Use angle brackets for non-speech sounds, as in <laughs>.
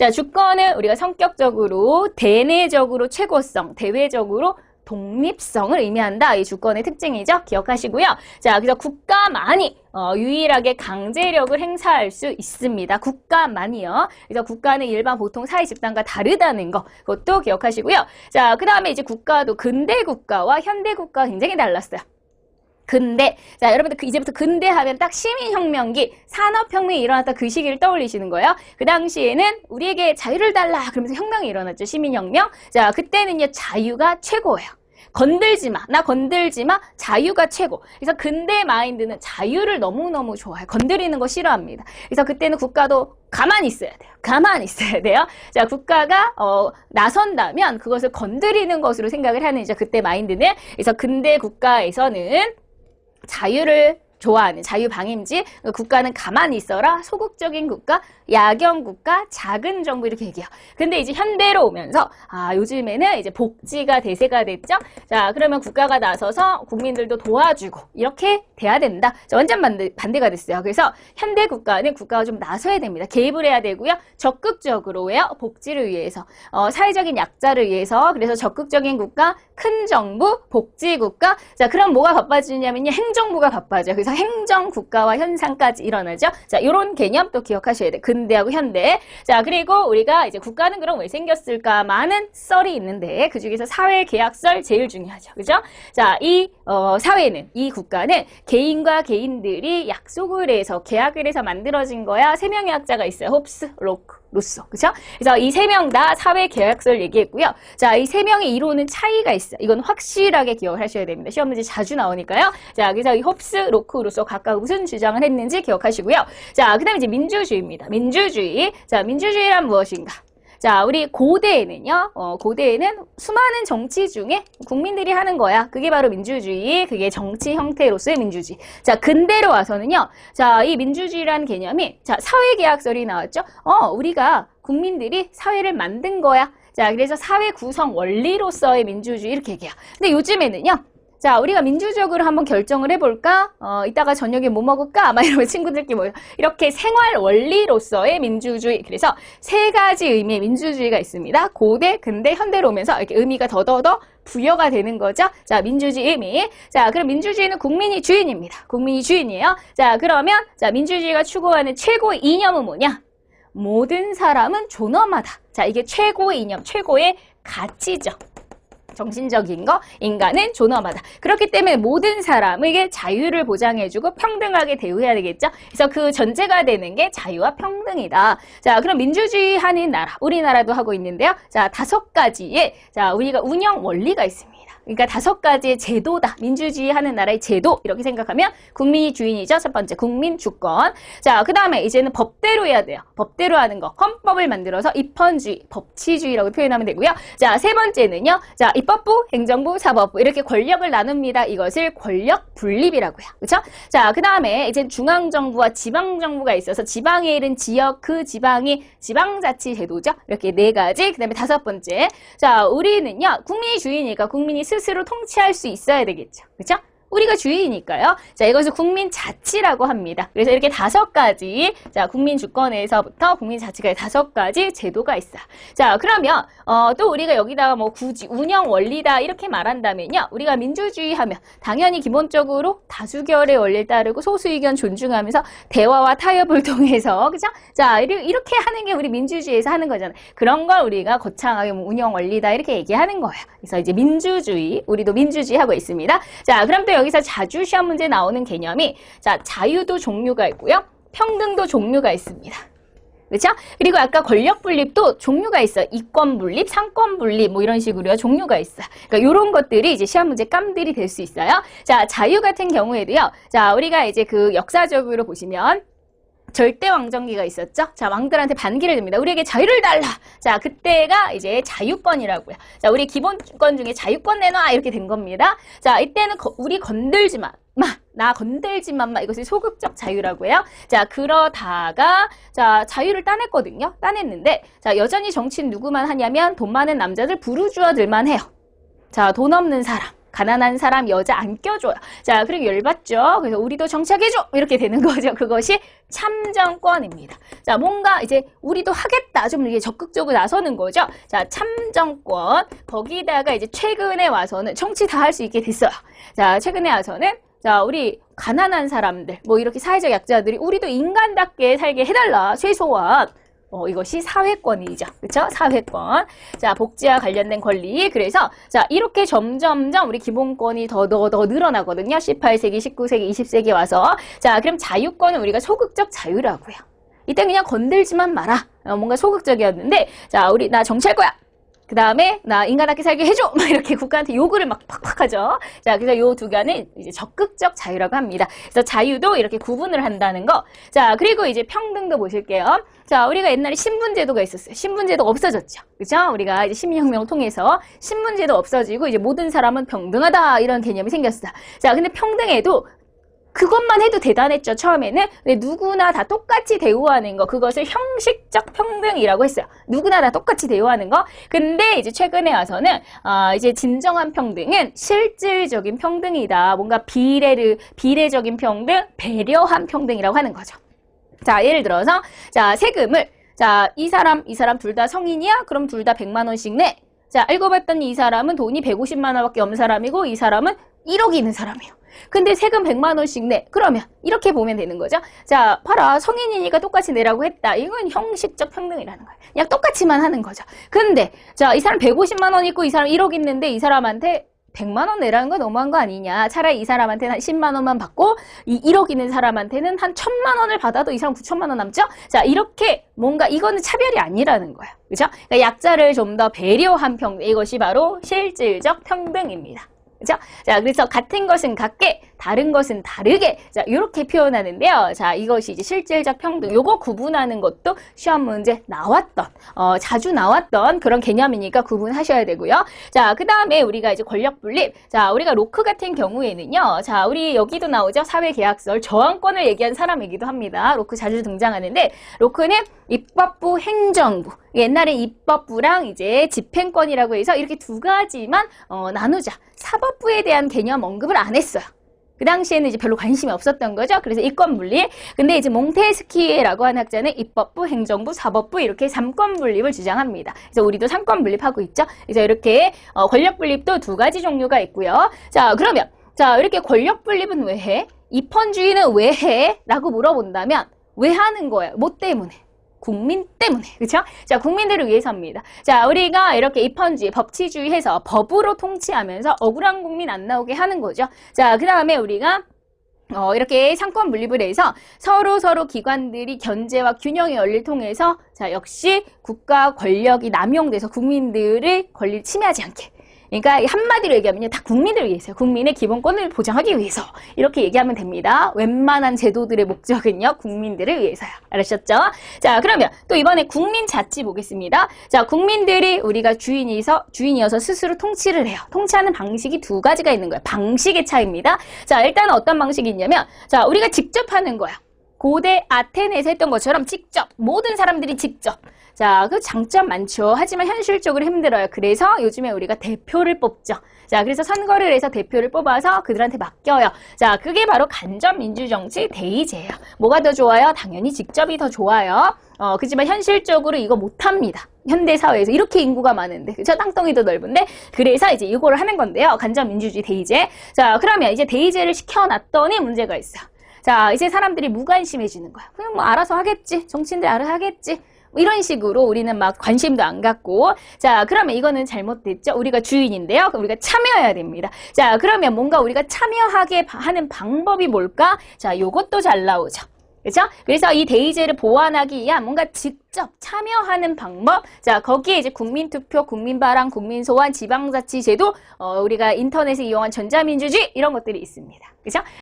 자, 주권은 우리가 성격적으로, 대내적으로 최고성, 대외적으로 독립성을 의미한다. 이 주권의 특징이죠. 기억하시고요. 자, 그래서 국가만이 어, 유일하게 강제력을 행사할 수 있습니다. 국가만이요. 그래서 국가는 일반 보통 사회 집단과 다르다는 거 그것도 기억하시고요. 자, 그 다음에 이제 국가도 근대 국가와 현대 국가가 굉장히 달랐어요. 근대. 자, 여러분들 그 이제부터 근대 하면 딱 시민혁명기, 산업혁명이 일어났다 그 시기를 떠올리시는 거예요. 그 당시에는 우리에게 자유를 달라 그러면서 혁명이 일어났죠. 시민혁명. 자, 그때는요, 자유가 최고예요. 건들지 마. 나 건들지 마. 자유가 최고. 그래서 근대 마인드는 자유를 너무너무 좋아해요. 건드리는 거 싫어합니다. 그래서 그때는 국가도 가만히 있어야 돼요. 가만히 있어야 돼요. 자, 국가가 어, 나선다면 그것을 건드리는 것으로 생각을 하는 이제 그때 마인드는 그래서 근대 국가에서는 자유를 좋아하는 자유방임지 국가는 가만히 있어라 소극적인 국가 야경 국가 작은 정부 이렇게 얘기해요. 근데 이제 현대로 오면서 아 요즘에는 이제 복지가 대세가 됐죠? 자 그러면 국가가 나서서 국민들도 도와주고 이렇게 돼야 된다. 자, 완전 반대, 반대가 됐어요. 그래서 현대 국가는 국가가 좀 나서야 됩니다. 개입을 해야 되고요. 적극적으로 요 복지를 위해서 어, 사회적인 약자를 위해서 그래서 적극적인 국가 큰 정부 복지 국가. 자 그럼 뭐가 바빠지냐면요. 행정부가 바빠져요. 그래서 행정 국가와 현상까지 일어나죠. 자, 이런 개념 또 기억하셔야 돼. 근 대하고 현대. 자, 그리고 우리가 이제 국가는 그럼 왜 생겼을까? 많은 썰이 있는데 그 중에서 사회 계약설 제일 중요하죠. 그죠? 자, 이 어, 사회는 이 국가는 개인과 개인들이 약속을 해서 계약을 해서 만들어진 거야. 세 명의 학자가 있어요. 홉스, 로크. 로서. 그죠? 그래서 이 세 명 다 사회 계약서를 얘기했고요. 자, 이 세 명의 이론은 차이가 있어요. 이건 확실하게 기억을 하셔야 됩니다. 시험 문제 자주 나오니까요. 자, 그래서 이 홉스, 로크, 로서 각각 무슨 주장을 했는지 기억하시고요. 자, 그 다음에 이제 민주주의입니다. 민주주의. 자, 민주주의란 무엇인가? 자, 우리 고대에는요, 어, 고대에는 수많은 정치 중에 국민들이 하는 거야. 그게 바로 민주주의, 그게 정치 형태로서의 민주주의. 자, 근대로 와서는요, 자, 이 민주주의라는 개념이, 자, 사회 계약설이 나왔죠? 어, 우리가 국민들이 사회를 만든 거야. 자, 그래서 사회 구성 원리로서의 민주주의 이렇게 얘기해요. 근데 요즘에는요, 자, 우리가 민주적으로 한번 결정을 해볼까? 어, 이따가 저녁에 뭐 먹을까? 막 이러면 친구들끼리 모여. 이렇게 생활 원리로서의 민주주의. 그래서 세 가지 의미의 민주주의가 있습니다. 고대, 근대, 현대로 오면서 이렇게 의미가 더더더 부여가 되는 거죠. 자, 민주주의 의미. 자, 그럼 민주주의는 국민이 주인입니다. 국민이 주인이에요. 자, 그러면 자, 민주주의가 추구하는 최고의 이념은 뭐냐? 모든 사람은 존엄하다. 자, 이게 최고의 이념, 최고의 가치죠. 정신적인 거 인간은 존엄하다. 그렇기 때문에 모든 사람에게 자유를 보장해주고 평등하게 대우해야 되겠죠. 그래서 그 전제가 되는 게 자유와 평등이다. 자, 그럼 민주주의 하는 나라, 우리나라도 하고 있는데요. 자, 다섯 가지의 자 우리가 운영 원리가 있습니다. 그러니까 다섯 가지의 제도다. 민주주의 하는 나라의 제도 이렇게 생각하면 국민이 주인이죠. 첫 번째 국민 주권. 자, 그 다음에 이제는 법대로 해야 돼요. 법대로 하는 거. 헌법을 만들어서 입헌주의, 법치주의라고 표현하면 되고요. 자, 세 번째는요. 자, 입 법부, 행정부, 사법부 이렇게 권력을 나눕니다. 이것을 권력 분립이라고요. 그렇죠? 자, 그 다음에 이제 중앙 정부와 지방 정부가 있어서 지방에 있는 지역 그 지방이 지방자치 제도죠. 이렇게 네 가지. 그 다음에 다섯 번째. 자, 우리는요. 국민이 주인이니까 국민이 스스로 통치할 수 있어야 되겠죠. 그렇죠? 우리가 주인이니까요. 자, 이것을 국민 자치라고 합니다. 그래서 이렇게 다섯 가지, 자, 국민 주권에서부터 국민 자치가 다섯 가지 제도가 있어요. 자, 그러면, 어, 또 우리가 여기다가 뭐 굳이 운영 원리다 이렇게 말한다면요. 우리가 민주주의 하면 당연히 기본적으로 다수결의 원리를 따르고 소수 의견 존중하면서 대화와 타협을 <laughs> 통해서, 그죠? 자, 이렇게 하는 게 우리 민주주의에서 하는 거잖아요. 그런 걸 우리가 거창하게 뭐 운영 원리다 이렇게 얘기하는 거예요. 그래서 이제 민주주의, 우리도 민주주의 하고 있습니다. 자, 그럼 또 여기서 자주 시험 문제 나오는 개념이 자 자유도 종류가 있고요. 평등도 종류가 있습니다. 그렇죠? 그리고 아까 권력 분립도 종류가 있어요. 이권 분립, 상권 분립 뭐 이런 식으로요. 종류가 있어요. 그러니까 이런 것들이 이제 시험 문제 깜들이 될 수 있어요. 자, 자유 같은 경우에도요. 자, 우리가 이제 그 역사적으로 보시면 절대 왕정기가 있었죠. 자, 왕들한테 반기를 듭니다. 우리에게 자유를 달라. 자, 그때가 이제 자유권이라고요. 자, 우리 기본권 중에 자유권 내놔 이렇게 된 겁니다. 자, 이때는 거, 우리 건들지 마. 마, 나 건들지만 마. 이것이 소극적 자유라고요. 자, 그러다가 자, 자유를 따냈거든요. 따냈는데 자, 여전히 정치는 누구만 하냐면 돈 많은 남자들 부르주아들만 해요. 자, 돈 없는 사람. 가난한 사람 여자 안 껴줘요. 자, 그리고 열받죠. 그래서 우리도 정착해줘 이렇게 되는 <laughs> 거죠. 그것이 참정권입니다. 자, 뭔가 이제 우리도 하겠다 좀 이게 적극적으로 나서는 거죠. 자, 참정권 거기다가 이제 최근에 와서는 정치 다 할 수 있게 됐어요. 자, 최근에 와서는 자, 우리 가난한 사람들, 뭐 이렇게 사회적 약자들이 우리도 인간답게 살게 해달라. 최소한. 어, 이것이 사회권이죠. 그쵸? 사회권. 자, 복지와 관련된 권리. 그래서, 자, 이렇게 점점점 우리 기본권이 더, 더, 더 늘어나거든요. 18세기, 19세기, 20세기 와서. 자, 그럼 자유권은 우리가 소극적 자유라고요. 이때 그냥 건들지만 마라. 어, 뭔가 소극적이었는데, 자, 우리, 나 정치할 거야. 그 다음에 나 인간답게 살게 해줘 <laughs> 막 이렇게 국가한테 요구를 막 팍팍 하죠. 자 그래서 요두 가지는 이제 적극적 자유라고 합니다. 그래서 자유도 이렇게 구분을 한다는 거. 자 그리고 이제 평등도 보실게요. 자 우리가 옛날에 신분제도가 있었어요. 신분제도가 없어졌죠. 그죠? 우리가 이제 시민혁명을 통해서 신분제도 없어지고 이제 모든 사람은 평등하다 이런 개념이 생겼어요. 자 근데 평등에도 그것만 해도 대단했죠, 처음에는. 근데 누구나 다 똑같이 대우하는 거, 그것을 형식적 평등이라고 했어요. 누구나 다 똑같이 대우하는 거. 근데 이제 최근에 와서는, 아, 이제 진정한 평등은 실질적인 평등이다. 뭔가 비례를, 비례적인 평등, 배려한 평등이라고 하는 거죠. 자, 예를 들어서, 자, 세금을, 자, 이 사람, 이 사람 둘 다 성인이야? 그럼 둘 다 100만 원씩 내. 자, 알고 봤더니 이 사람은 돈이 150만 원밖에 없는 사람이고, 이 사람은 1억 있는 사람이에요. 근데 세금 100만 원씩 내. 그러면 이렇게 보면 되는 거죠. 자, 봐라. 성인이니까 똑같이 내라고 했다. 이건 형식적 평등이라는 거예요. 그냥 똑같이만 하는 거죠. 근데 자, 이 사람 150만 원 있고 이 사람 1억 있는데 이 사람한테 100만 원 내라는 거 너무한 거 아니냐. 차라리 이 사람한테는 한 10만 원만 받고 이 1억 있는 사람한테는 한 1000만 원을 받아도 이 사람 9천만 원 남죠? 자, 이렇게 뭔가 이거는 차별이 아니라는 거예요. 그죠? 그러니까 약자를 좀 더 배려한 평등. 이것이 바로 실질적 평등입니다. 그죠? 자, 그래서 같은 것은 같게, 다른 것은 다르게. 자, 이렇게 표현하는데요. 자, 이것이 이제 실질적 평등. 요거 구분하는 것도 시험 문제 나왔던, 어, 자주 나왔던 그런 개념이니까 구분하셔야 되고요. 자, 그 다음에 우리가 이제 권력 분립. 자, 우리가 로크 같은 경우에는요. 자, 우리 여기도 나오죠. 사회계약설. 저항권을 얘기한 사람이기도 합니다. 로크 자주 등장하는데, 로크는 입법부, 행정부. 옛날에 입법부랑 이제 집행권이라고 해서 이렇게 두 가지만 어, 나누자. 사법 부에 대한 개념 언급을 안 했어요. 그 당시에는 이제 별로 관심이 없었던 거죠. 그래서 이권 분리. 근데 이제 몽테스키에라고 하는 학자는 입법부, 행정부, 사법부 이렇게 삼권 분립을 주장합니다. 그래서 우리도 삼권 분립하고 있죠. 그래서 이렇게 어, 권력 분립도 두 가지 종류가 있고요. 자, 그러면 자, 이렇게 권력 분립은 왜 해? 입헌주의는 왜 해? 라고 물어본다면 왜 하는 거예요? 뭐 때문에? 국민 때문에 그렇죠? 자 국민들을 위해서입니다. 자 우리가 이렇게 입헌주의, 법치주의해서 법으로 통치하면서 억울한 국민 안 나오게 하는 거죠. 자그 다음에 우리가 어, 이렇게 상권 분립을 해서 서로 서로 기관들이 견제와 균형의 원리를 통해서 자 역시 국가 권력이 남용돼서 국민들의 권리를 침해하지 않게 그러니까 한마디로 얘기하면요. 다 국민을 위해서요. 국민의 기본권을 보장하기 위해서. 이렇게 얘기하면 됩니다. 웬만한 제도들의 목적은요. 국민들을 위해서요. 알으셨죠? 자, 그러면 또 이번에 국민 자치 보겠습니다. 자, 국민들이 우리가 주인이서, 주인이어서 스스로 통치를 해요. 통치하는 방식이 두 가지가 있는 거예요. 방식의 차이입니다. 자, 일단 어떤 방식이 있냐면, 자, 우리가 직접 하는 거야. 고대 아테네에서 했던 것처럼 직접 모든 사람들이 직접 자, 그 장점 많죠. 하지만 현실적으로 힘들어요. 그래서 요즘에 우리가 대표를 뽑죠. 자, 그래서 선거를 해서 대표를 뽑아서 그들한테 맡겨요. 자, 그게 바로 간접 민주정치 대의제예요. 뭐가 더 좋아요? 당연히 직접이 더 좋아요. 어, 그지만 현실적으로 이거 못합니다. 현대 사회에서 이렇게 인구가 많은데, 그쵸? 땅덩이도 넓은데, 그래서 이제 이거를 하는 건데요. 간접 민주주의 대의제. 자, 그러면 이제 대의제를 시켜놨더니 문제가 있어요. 자, 이제 사람들이 무관심해지는 거야. 그냥 뭐 알아서 하겠지. 정치인들 알아서 하겠지. 뭐 이런 식으로 우리는 막 관심도 안 갖고 자 그러면 이거는 잘못됐죠 우리가 주인인데요 우리가 참여해야 됩니다 자 그러면 뭔가 우리가 참여하게 바- 하는 방법이 뭘까 자 요것도 잘 나오죠 그렇죠? 그래서 이 데이제를 보완하기 위한 뭔가 직접 참여하는 방법. 자, 거기에 이제 국민투표, 국민바랑, 국민소환, 지방자치제도, 어, 우리가 인터넷을 이용한 전자민주주의 이런 것들이 있습니다. 그렇죠?